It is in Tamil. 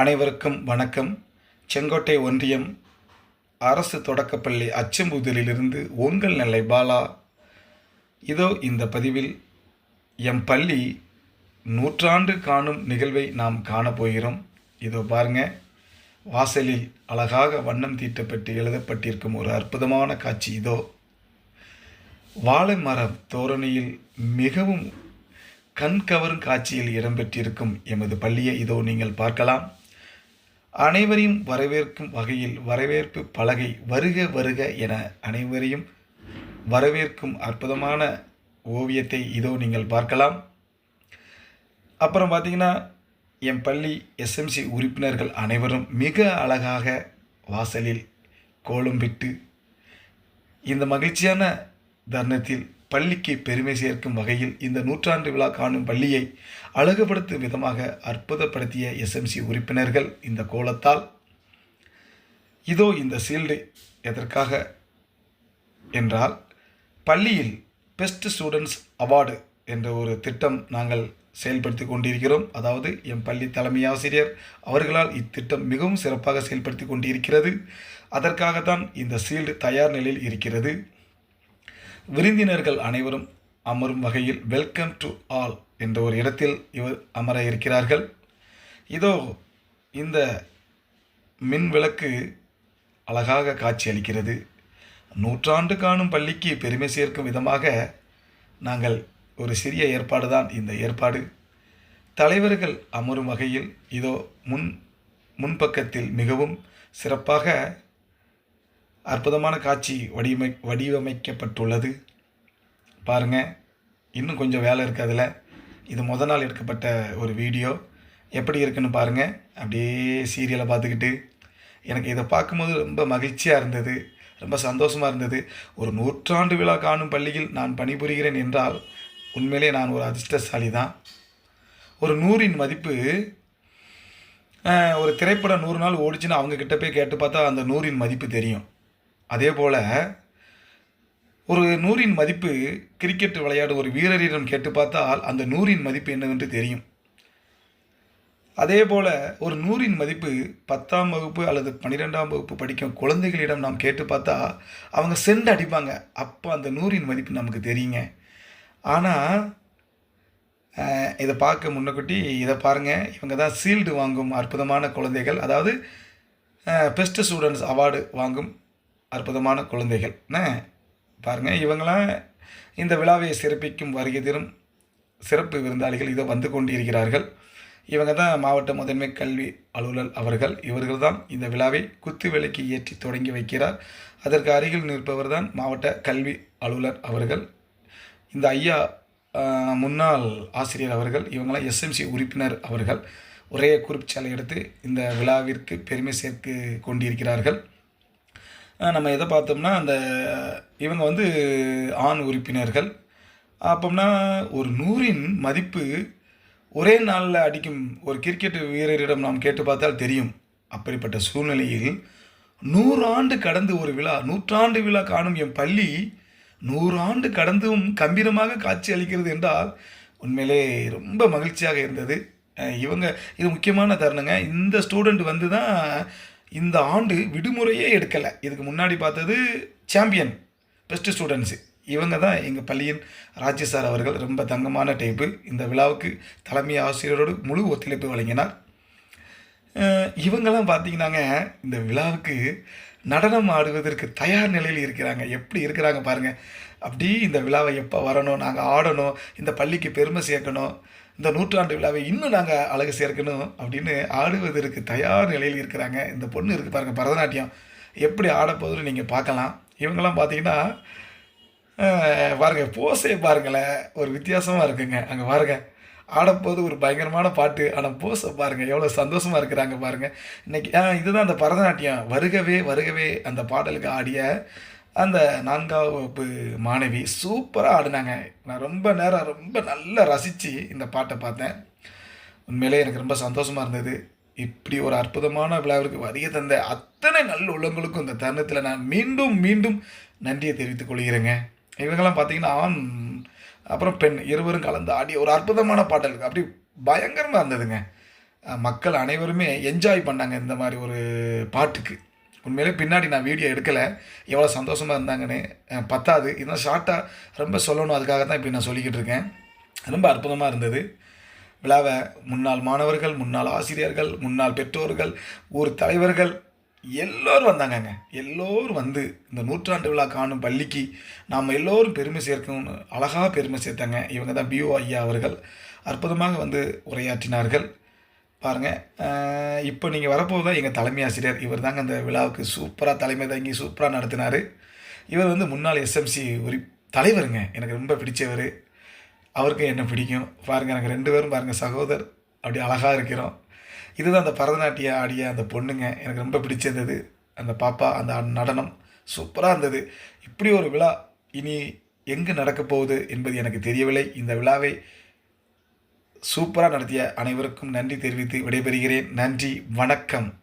அனைவருக்கும் வணக்கம். செங்கோட்டை ஒன்றியம் அரசு தொடக்கப்பள்ளி அச்சம்புதலிலிருந்து உங்கள் நெல்லை பாலா. இதோ இந்த பதிவில் எம் பள்ளி நூற்றாண்டு காணும் நிகழ்வை நாம் காணப்போகிறோம். இதோ பாருங்க. வாசலில் அழகாக வண்ணம் தீட்டப்பட்டு எழுதப்பட்டிருக்கும் ஒரு அற்புதமான காட்சி இதோ. வாழை மரம் தோரணையில் மிகவும் கண் கவரும் காட்சியில் இடம்பெற்றிருக்கும் எமது பள்ளியை இதோ நீங்கள் பார்க்கலாம். அனைவரையும் வரவேற்கும் வகையில் வரவேற்பு பலகை வருக வருக என அனைவரையும் வரவேற்கும் அற்புதமான ஓவியத்தை இதோ நீங்கள் பார்க்கலாம். அப்புறம் பார்த்தீங்கன்னா என் பள்ளி எஸ்எம்சி உறுப்பினர்கள் அனைவரும் மிக அழகாக வாசலில் கோலம்பிட்டு இந்த மகிழ்ச்சியான தருணத்தில் பள்ளிக்கு பெருமை சேர்க்கும் வகையில் இந்த நூற்றாண்டு விழா காணும் பள்ளியை அழகுபடுத்தும் விதமாக அற்புதப்படுத்திய எஸ்எம்சி உறுப்பினர்கள் இந்த கோலத்தால். இதோ இந்த சீல்டு எதற்காக என்றால் பள்ளியில் பெஸ்ட் ஸ்டூடெண்ட்ஸ் அவார்டு என்ற ஒரு திட்டம் நாங்கள் செயல்படுத்தி கொண்டிருக்கிறோம். அதாவது என் பள்ளி தலைமை ஆசிரியர் அவர்களால் இத்திட்டம் மிகவும் சிறப்பாக செயல்படுத்தி கொண்டிருக்கிறது. அதற்காகத்தான் இந்த சீல்டு தயார் நிலையில் இருக்கிறது. விருந்தினர்கள் அனைவரும் அமரும் வகையில் வெல்கம் டு ஆல் என்ற ஒரு இடத்தில் இவர் அமர இருக்கிறார்கள். இதோ இந்த மின் விளக்கு அழகாக காட்சி அளிக்கிறது. நூற்றாண்டு காணும் பள்ளிக்கு பெருமை சேர்க்கும் விதமாக நாங்கள் ஒரு சிறிய ஏற்பாடு தான் இந்த ஏற்பாடு. தலைவர்கள் அமரும் வகையில் இதோ முன் முன்பக்கத்தில் மிகவும் சிறப்பாக அற்புதமான காட்சி வடிவமை வடிவமைக்கப்பட்டுள்ளது. பாருங்கள் இன்னும் கொஞ்சம் வேலை இருக்குது அதில். இது முத நாள் எடுக்கப்பட்ட ஒரு வீடியோ. எப்படி இருக்குன்னு பாருங்கள் அப்படியே சீரியலை பார்த்துக்கிட்டு. எனக்கு இதை பார்க்கும்போது ரொம்ப மகிழ்ச்சியாக இருந்தது. ரொம்ப சந்தோஷமாக இருந்தது. ஒரு நூற்றாண்டு விழா காணும் பள்ளியில் நான் பணிபுரிகிறேன் என்றால் உண்மையிலே நான் ஒரு அதிர்ஷ்டசாலி தான். ஒரு நூறின் மதிப்பு ஒரு திரைப்படம் நூறு நாள் ஓடிச்சுன்னு அவங்கக்கிட்ட போய் கேட்டு பார்த்தா அந்த நூறின் மதிப்பு தெரியும். அதே போல் ஒரு நூறின் மதிப்பு கிரிக்கெட் விளையாடும் ஒரு வீரரிடம் கேட்டு பார்த்தால் அந்த நூறின் மதிப்பு என்னவென்று தெரியும். அதே போல் ஒரு நூறின் மதிப்பு பத்தாம் வகுப்பு அல்லது பன்னிரெண்டாம் வகுப்பு படிக்கும் குழந்தைகளிடம் நாம் கேட்டு பார்த்தா அவங்க செண்டு அடிப்பாங்க. அப்போ அந்த நூறின் மதிப்பு நமக்கு தெரியுங்க. ஆனால் இதை பார்க்க முன்னக்குட்டி இதை பாருங்கள் இவங்க தான் சீல்டு வாங்கும் அற்புதமான குழந்தைகள். அதாவது பெஸ்ட் ஸ்டூடெண்ட்ஸ் அவார்டு வாங்கும் அற்புதமான குழந்தைகள். என்ன? பாருங்கள் இவங்களாம் இந்த விழாவை சிறப்பிக்கும் வருகை தரும் சிறப்பு விருந்தாளிகள் இதோ வந்து கொண்டு இருக்கிறார்கள் இவங்க தான் மாவட்ட முதன்மை கல்வி அலுவலர் அவர்கள். இவர்கள் தான் இந்த விழாவை குத்து விலைக்கு ஏற்றி தொடங்கி வைக்கிறார். அதற்கு அருகில் நிற்பவர் தான் மாவட்ட கல்வி அலுவலர் அவர்கள். இந்த ஐயா முன்னாள் ஆசிரியர் அவர்கள் இவங்களாம் எஸ்எம்சி உறுப்பினர் அவர்கள். ஒரே குறிப்பிச்சாலை எடுத்து இந்த விழாவிற்கு பெருமை சேர்த்து கொண்டிருக்கிறார்கள். நம்ம எதை பார்த்தோம்னா அந்த இவங்க வந்து ஆண் உறுப்பினர்கள். அப்போம்னா ஒரு நூறின் மதிப்பு ஒரே நாளில் அடிக்கும் ஒரு கிரிக்கெட் வீரரிடம் நாம் கேட்டு பார்த்தால் தெரியும். அப்படிப்பட்ட சூழ்நிலையில் நூறாண்டு கடந்து ஒரு விழா நூற்றாண்டு விழா காணும் என் பள்ளி நூறாண்டு கடந்தும் கம்பீரமாக காட்சி அளிக்கிறது என்றால் உண்மையிலே ரொம்ப மகிழ்ச்சியாக இருந்தது. இவங்க இது முக்கியமான தருணங்க. இந்த ஸ்டூடெண்ட் வந்து தான் இந்த ஆண்டு விடுமுறையே எடுக்கலை. இதுக்கு முன்னாடி பார்த்தது சாம்பியன் பெஸ்ட் ஸ்டூடெண்ட்ஸு இவங்க தான் எங்கள் பள்ளியின் ராஜ்ய சார் அவர்கள் ரொம்ப தங்கமான டைப்பு இந்த விழாவுக்கு தலைமை ஆசிரியரோடு முழு ஒத்துழைப்பு வழங்கினார். இவங்கெல்லாம் பார்த்தீங்கன்னாங்க இந்த விழாவுக்கு நடனம் ஆடுவதற்கு தயார் நிலையில் இருக்கிறாங்க. எப்படி இருக்கிறாங்க பாருங்கள் அப்படி இந்த விழாவை எப்போ வரணும் நாங்கள் ஆடணும் இந்த பள்ளிக்கு பெருமை சேர்க்கணும் இந்த நூற்றாண்டு விழாவை இன்னும் நாங்கள் அழகு சேர்க்கணும் அப்படின்னு ஆடுவதற்கு தயார் நிலையில் இருக்கிறாங்க. இந்த பொண்ணு இருக்குது பாருங்கள் பரதநாட்டியம். எப்படி ஆடப்போகுதுன்னு நீங்கள் பார்க்கலாம். இவங்கெல்லாம் பார்த்தீங்கன்னா பாருங்கள் போஸே பாருங்களேன் ஒரு வித்தியாசமாக இருக்குங்க. அங்கே பாருங்கள் ஆடப்போது ஒரு பயங்கரமான பாட்டு ஆனால் போஸை பாருங்கள் எவ்வளோ சந்தோஷமாக இருக்கிறாங்க பாருங்கள் இன்றைக்கி இதுதான் அந்த பரதநாட்டியம். வருகவே வருகவே அந்த பாடலுக்கு ஆடிய அந்த நான்காவது வகுப்பு மாணவி சூப்பராக ஆடினாங்க. நான் ரொம்ப நேரம் ரொம்ப நல்லா ரசித்து இந்த பாட்டை பார்த்தேன். உண்மையிலே எனக்கு ரொம்ப சந்தோஷமாக இருந்தது. இப்படி ஒரு அற்புதமான விழாவிற்கு வருகை தந்த அத்தனை நல்ல உள்ளங்களுக்கும் இந்த தருணத்தில் நான் மீண்டும் மீண்டும் நன்றியை தெரிவித்துக் கொள்கிறேங்க. இவங்கெல்லாம் பார்த்தீங்கன்னா ஆண் அப்புறம் பெண் இருவரும் கலந்து ஆடிய ஒரு அற்புதமான பாடல். அப்படி பயங்கரமாக இருந்ததுங்க. மக்கள் அனைவருமே என்ஜாய் பண்ணாங்க இந்த மாதிரி ஒரு பாட்டுக்கு. உண்மையிலே பின்னாடி நான் வீடியோ எடுக்கலை. எவ்வளோ சந்தோஷமாக இருந்தாங்கன்னு பத்தாது. இன்னும் ஷார்ட்டாக ரொம்ப சொல்லணும். அதுக்காக தான் இப்படி நான் சொல்லிக்கிட்டு இருக்கேன். ரொம்ப அற்புதமாக இருந்தது. விழாவை முன்னாள் மாணவர்கள் முன்னாள் ஆசிரியர்கள் முன்னாள் பெற்றோர்கள் ஊர் தலைவர்கள் எல்லோரும் வந்தாங்கங்க. எல்லோரும் வந்து இந்த நூற்றாண்டு விழா காணும் பள்ளிக்கு நாம் எல்லோரும் பெருமை சேர்க்கணும்னு அழகாக பெருமை சேர்த்தாங்க. இவங்க தான் பிஓ ஐயா அவர்கள். அற்புதமாக வந்து உரையாற்றினார்கள். பாருங்கள் இப்போ நீங்கள் வரப்போது எங்கள் தலைமை ஆசிரியர் இவர் தாங்க அந்த விழாவுக்கு சூப்பராக தலைமை தாங்கி சூப்பராக நடத்தினார். இவர் வந்து முன்னாள் எஸ்எம்சி ஒரு தலைவருங்க. எனக்கு ரொம்ப பிடிச்சவர். அவருக்கு என்ன பிடிக்கும்? பாருங்கள் எனக்கு ரெண்டு பேரும் பாருங்கள் சகோதர். அப்படி அழகாக இருக்கிறோம். இதுதான் அந்த பரதநாட்டியம் ஆடிய அந்த பொண்ணுங்க. எனக்கு ரொம்ப பிடிச்சிருந்தது. அந்த பாப்பா அந்த நடனம் சூப்பராக இருந்தது. இப்படி ஒரு விழா இனி எங்கு நடக்கப் போகுது என்பது எனக்கு தெரியவில்லை. இந்த விழாவை சூப்பராக நடத்திய அனைவருக்கும் நன்றி தெரிவித்து விடைபெறுகிறேன். நன்றி வணக்கம்.